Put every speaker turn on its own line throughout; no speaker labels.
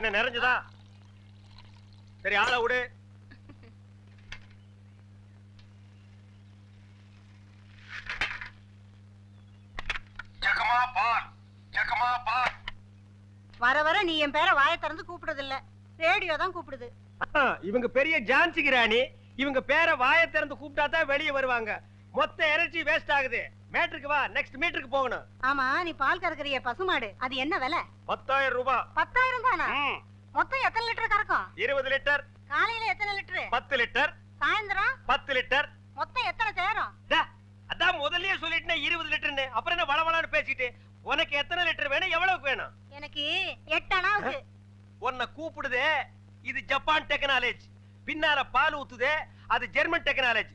என்ன நிறைஞ்சதா? சரி ஆளை விடு.
வர வர நீ என் பேரை வாயை திறந்து கூப்பிடுறது இல்ல ரேடியோ தான் கூப்பிடுது.
இவங்க பெரிய ஜான்சி கிராணி. இவங்க பேரை வாயை திறந்து கூப்பிட்டா தான் வெளியே வருவாங்க. மொத்த எனர்ஜி வேஸ்ட் ஆகுது. மேட்ருக்கு வா நெக்ஸ்ட் மீட்டருக்கு போகணும்.
ஆமா நீ பால் கறக்குறிய பசுமாடு. அது என்ன விலை?
பத்தாயிரம் ரூபாய்
பத்தாயிரம் தானா? மொத்தம் எத்தனை லிட்டர் கறக்கும்?
இருபது லிட்டர்.
காலையில எத்தனை லிட்டரு?
பத்து லிட்டர்.
சாயந்தரம்?
பத்து லிட்டர்.
மொத்தம் எத்தனை சேரும்?
அதான் முதல்லயே சொல்லிட்டேன் இருபது லிட்டர்னு அப்புறம் என்ன வளவளான்னு பேசிட்டு உனக்கு எத்தனை லிட்டர் வேணும் எவ்வளவுக்கு வேணும்?
எனக்கு எட்டு அணாவுக்கு
உன்னை கூப்பிடுதே இது ஜப்பான் டெக்னாலஜி பின்னால பால் ஊத்துதே அது ஜெர்மன் டெக்னாலஜி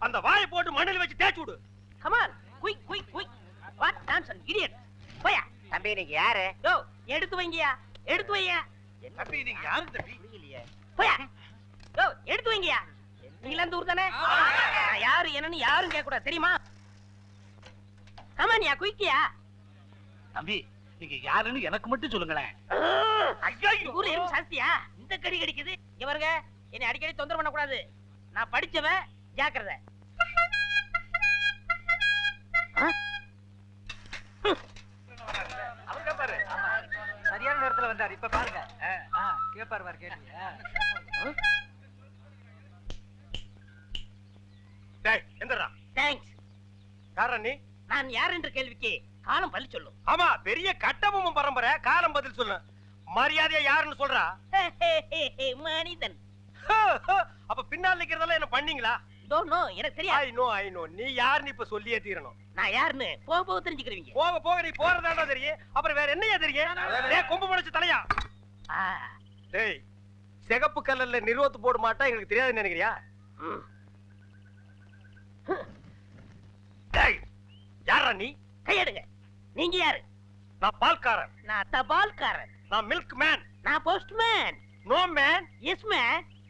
அந்த வாயை போட்டு மண்ணில் வச்சு தேய்ச்சு விடு.
Come on quick quick quick what nonsense idiot போயா.
தம்பி நீங்க யாரு?
யோ எடுத்து வைங்கயா எடுத்து வையா.
தம்பி நீங்க யாரு தம்பி
புரியலையே.
போயா. யோ எடுத்து வைங்கயா நீங்களா இந்த ஊர் தானே? யாரு என்னன்னு யாரும் கேட்க கூடாது தெரியுமா கமான்யா குயிக்கியா
தம்பி நீங்க யாருன்னு எனக்கு மட்டும் சொல்லுங்களேன்.
ஊர்ல எறும்பு சாஸ்தியா இந்த கடி கடிக்குது. இங்க பாருங்க. என்னை அடிக்கடி தொந்தரவு பண்ண கூடாது நான் படிச்சவன் ஜாக்கிரதை.
சரியான நேரத்துல வந்தாரு இப்ப பாருங்க. கேப்பாரு பாரு கேட்டீங்க
டேய் எந்திரா
தேங்க்ஸ்
யாரா நீ?
நான் யார் என்ற கேள்விக்கு காலம் பள்ளி சொல்லும்
ஆமா பெரிய கட்டபொம்மன் பரம்பரை. காலம் பதில் சொல்லு. மரியாதையா யாருன்னு சொல்றா?
மனிதன்.
அப்ப பின்னால் நிக்கிறதெல்லாம் என்ன பண்ணீங்களா?
டோன்ட் நோ எனக்கு தெரியாது.
ஐ நோ ஐ நோ நீ யாருன்னு இப்ப சொல்லியே தீரணும்.
நான் யாருன்னு? போக போக தெரிஞ்சுக்கிறீங்க
போக போக நீ போறதாண்டா தெரியும். அப்புறம் வேற என்னையா தெரியும்? டேய் கொம்பு முளைச்சு தலையா? டேய் சிகப்பு கல்லல்ல நிறுவத்து போட மாட்டா எங்களுக்கு தெரியாதுன்னு நினைக்கிறியா. டேய் யாரா நீ?
கையெடுங்க. நீங்க யாரு?
நான் பால்காரன்.
நான் தபால்காரன்
நான் மில்க் மேன்
நான் postman
no man
yes man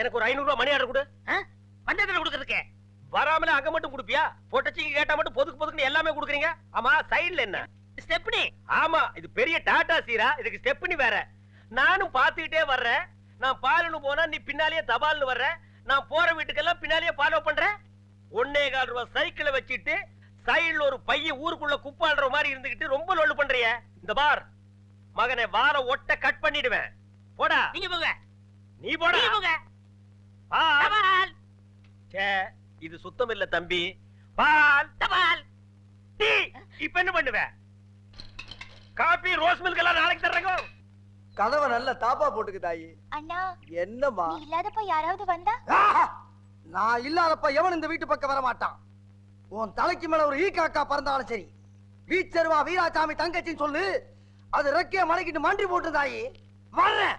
எனக்கு ஒரு ஐநூறு ரூபாய் மணி ஆர்டர் கொடு.
பஞ்சத்துல கொடுக்கறதுக்கு.
வராமலே அங்க மட்டும் கொடுப்பியா? பொட்டச்சிக்கு கேட்டா மட்டும் பொதுக்கு பொதுக்குன்னு எல்லாமே கொடுக்குறீங்க? ஆமா சைடுல என்ன?
ஸ்டெப்னி.
ஆமா இது பெரிய டாடா சீரா இதுக்கு ஸ்டெப்னி வேற. நானும் பாத்துக்கிட்டே வர்றேன். நான் பாலுன்னு போனா நீ பின்னாலேயே தபால்னு வர்ற. நான் போற வீட்டுக்கெல்லாம் பின்னாலேயே ஃபாலோ பண்றேன் ஒன்னே கால் ரூபாய் சைக்கிளை வச்சுட்டு சைடுல ஒரு பைய ஊருக்குள்ள குப்பாடுற மாதிரி இருந்துகிட்டு ரொம்ப லொல்லு பண்றிய. இந்த பார் மகனை வார ஒட்ட கட் பண்ணிடுவேன். போடா.
நீங்க போங்க.
நீ போடா.
போங்க.
பால். ச்சே, இது சுத்தம் இல்ல தம்பி. பால்.
தபால்.
டீ இப்ப என்ன பண்ணுவ? காபி ரோஸ் மில்க் எல்லாம் நாளைக்கு தர்றேங்க.
கதவை நல்ல தாப்பா போட்டுக்கு தாயி.
அண்ணா
என்னம்மா?
நீ இல்லாதப்ப யாராவது வந்தா!
நான் இல்லாதப்ப எவன் இந்த வீட்டு பக்கம் வர மாட்டான் உன் தலைக்கு மேல ஒரு ஈ காக்கா பறந்தாலும் சரி. வீச்சருவா வீராசாமி தங்கச்சின்னு சொல்லு. அது ரெக்கைய மடக்கிட்டு மண்டி போட்டு தாயி. வர்றேன்.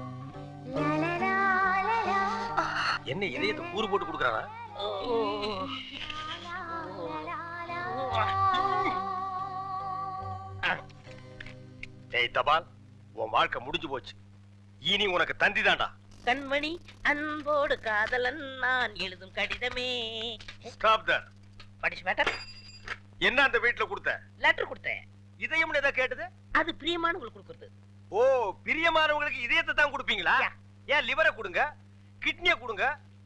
என்ன இதயத்தை கூறு போட்டு கொடுக்குறானா. ஏய் தபால் உன் வாழ்க்கை முடிஞ்சு போச்சு. இனி உனக்கு தந்தி தான்டா.
கண்மணி அன்போடு காதலன் நான் எழுதும் கடிதமே.
ஸ்டாப் தர்
படிச்சு மேட்டர்
என்ன அந்த வீட்டுல கொடுத்த?
லெட்டர் கொடுத்தேன்.
இதயம்னு ஏதோ கேட்டது?
அது பிரியமானவங்களுக்கு கொடுக்குறது.
ஓ பிரியமானவங்களுக்கு இதயத்தை தான் கொடுப்பீங்களா. ஏன் லிவரை கொடுங்க? கிட்னியை கொடுங்க?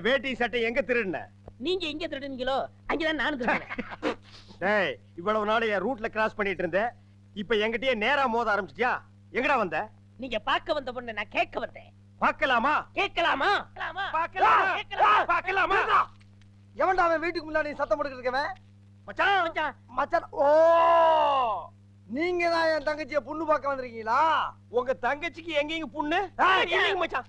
இந்த வேட்டி சட்டை எங்க திருடுன?
நீங்க எங்க திருடுனீங்களோ அங்கதான் நானும் திருடுனேன்
டேய் இவ்வளவு நாள் என் ரூட்ல கிராஸ் பண்ணிட்டு இருந்தேன். இப்ப என்கிட்டயே நேரா மோத ஆரம்பிச்சிட்டியா? எங்கடா வந்த?
நீங்க பார்க்க வந்த பொண்ணு நான் கேட்க வந்தேன்.
பார்க்கலாமா?
கேட்கலாமா?
பார்க்கலாமா?
கேட்கலாமா?
பார்க்கலாமா?
எவன்டா அவன் வீட்டுக்கு முன்னாடி சத்தம் போட்டுக்கிட்டு இருக்கவன்?
மச்சான்
மச்சான்,
மச்சான் ஓ! நீங்க தான் என் தங்கச்சிய பொண்ணு பார்க்க வந்திருக்கீங்களா?
உங்க தங்கச்சிக்கு எங்கேங்க புண்ணு? இல்லைங்க மச்சான்.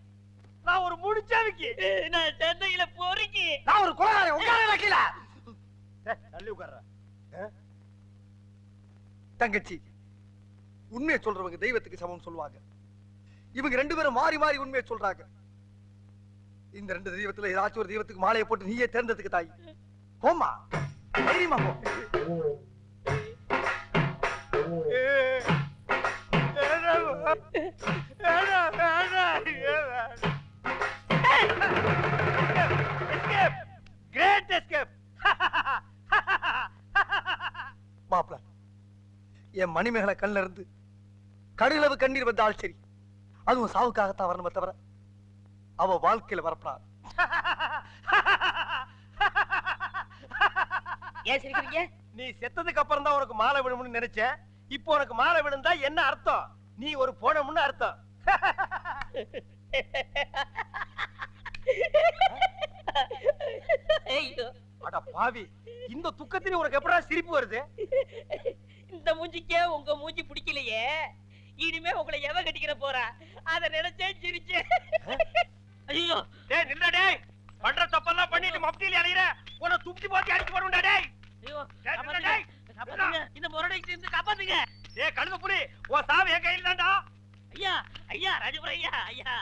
நான் ஒரு முடிச்சாவிக்கு.
நான் சென்னையில பொறுக்கி.
நான் ஒரு குலகாரன் உட்கார வைக்கல.
தள்ளி உட்கார்ற.
தங்கச்சி உண்மையை சொல்றவங்க தெய்வத்துக்கு சமம் சொல்லுவாங்க. இவங்க ரெண்டு பேரும் மாறி மாறி உண்மையை சொல்றாங்க. இந்த ரெண்டு தெய்வத்துல ஏதாச்சும் ஒரு தெய்வத்துக்கு மாலையை போட்டு நீயே தேர்ந்ததுக்கு தாய். போமா தைரியமா போ. என் மணிமேகலை கண்ணுல இருந்து கடுகளவு கண்ணீர் வந்தால் சரி அதுவும் சாவுக்காகத்தான் வரணுமே தவிர அவ வாழ்க்கையில வரப்படாது.
ஏன் சிரிக்கிறீங்க?
நீ செத்ததுக்கு அப்புறம் தான் உனக்கு மாலை விழும்னு நினைச்சேன் இப்போ உனக்கு மாலை விழுந்தா என்ன அர்த்தம்? நீ ஒரு போனமுன்னு அர்த்தம்.
ஐயோ.
அட பாவி இந்த துக்கத்திலே உனக்கு எப்படா சிரிப்பு வருது?
இந்த மூஞ்சிக்கே உங்க மூஞ்சி பிடிக்கலையே. இனிமே உங்களை எவ கட்டிக்கிற போறா? அத நினைச்சே சிரிச்சேன் ஐயோ.
டேய் நில்லுடா டேய். பண்ற தப்பெல்லாம் பண்ணிட்டு மப்டியில அலையற உன்னை துப்பி போத்தி அடிச்சு போடுடா டேய்.
ஐயோ.
டேய்,
காப்பாத்துங்க. இந்த முரடைக்கு இருந்து காப்பாத்துங்க.
டேய் கழுத புலி உன் சாவு என் கையில தான்டா.
ஐயா ஐயா ராஜபுரம் ஐயா ஐயா.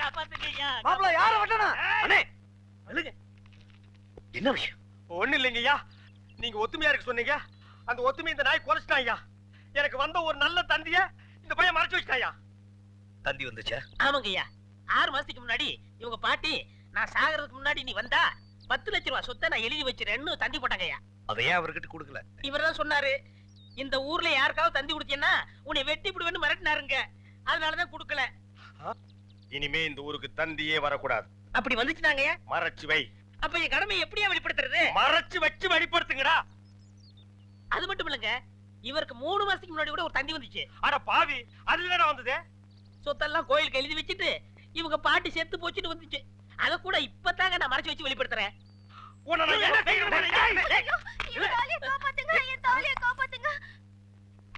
காப்பாத்துங்க ஐயா.
மாப்பிள்ள யார வெட்டனா
அண்ணே. என்ன விஷயம்? ஒண்ணு இல்லைங்கய்யா. நீங்க ஒத்துமையா இருக்க சொன்னீங்க. அந்த ஒத்துமை இந்த நாய் குறைச்சிட்டான் ஐயா. எனக்கு வந்த ஒரு நல்ல தந்திய இந்த பையன் மறைச்சு வச்சிட்டாயா.
தந்தி வந்துச்சா?
ஆமாங்க ஐயா. ஆறு மாசத்துக்கு முன்னாடி இவங்க பாட்டி நான் சாகிறதுக்கு முன்னாடி நீ வந்தா பத்து லட்ச ரூபா சொத்தை நான் எழுதி வச்சிருன்னு தந்தி போட்டாங்க ஐயா.
அதையே அவர்கிட்ட கொடுக்கல.
இவர் தான் சொன்னாரு இந்த ஊர்ல யாருக்காவது தந்தி கொடுத்தீங்கன்னா உன்னை வெட்டி விடுவேன்னு மிரட்டினாருங்க. அதனாலதான் கொடுக்கல.
இனிமே இந்த ஊருக்கு தந்தியே வரக்கூடாது.
அப்படி வந்துச்சுனாங்க ஐயா.
மறைச்சு வை.
அப்ப என் கடமையை எப்படியா வெளிப்படுத்துறது?
மறைச்சு வச்சு வெளிப்படுத்துங்கடா.
அது மட்டும் இல்லங்க இவருக்கு மூணு மாசத்துக்கு முன்னாடி கூட ஒரு தந்தி வந்துச்சு.
அட பாவி அதுல வந்தது?
சொத்தெல்லாம் கோயிலுக்கு எழுதி வச்சுட்டு இவங்க பாட்டி செத்து போச்சுட்டு வந்துச்சு. அத கூட இப்பதாங்க நான் மறைச்சு வச்சு வெளிப்படுத்துறேன்.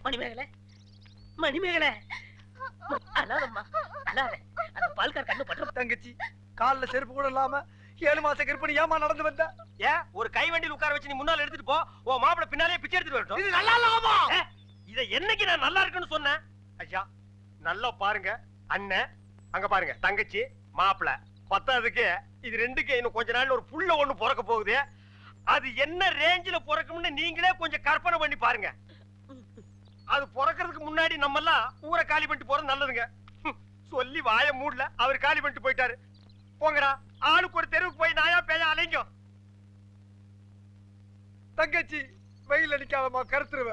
மணிமேகலை மணிமேகலை. அழாதம்மா அழாத. அந்த பால்கார் கண்ணு பற்ற
தங்கச்சி கால்ல செருப்பு கூட இல்லாம ஏழு மாச கற்பனை ஏமா நடந்து வந்த?
ஏன் ஒரு கை வண்டியில் உட்கார வச்சு நீ முன்னால எடுத்துட்டு போ. உன் மாப்பிள பின்னாலே பிச்சை எடுத்துட்டு வரட்டும்.
இது நல்லா இல்லாமா
இத என்னைக்கு நான் நல்லா இருக்குன்னு சொன்னேன்? ஐயா நல்லா பாருங்க. அண்ணன் அங்க பாருங்க தங்கச்சி மாப்பிள. பத்தாவதுக்கு இது ரெண்டுக்கு இன்னும் கொஞ்ச நாள்ல ஒரு புள்ள ஒண்ணு பிறக்க போகுது. அது என்ன ரேஞ்சில பிறக்கும்னு நீங்களே கொஞ்சம் கற்பனை பண்ணி பாருங்க. அது பிறக்கிறதுக்கு முன்னாடி நம்ம எல்லாம் ஊரை காலி பண்ணிட்டு போறது நல்லதுங்க. சொல்லி வாய மூடல அவர் காலி பண்ணிட்டு போயிட்டாரு. போங்கடா. ஆளுக்கு ஒரு தெருவுக்கு போய் நாயா பேய அலைங்க.
தங்கச்சி வெயில் அடிக்காதமா கருத்துருவ.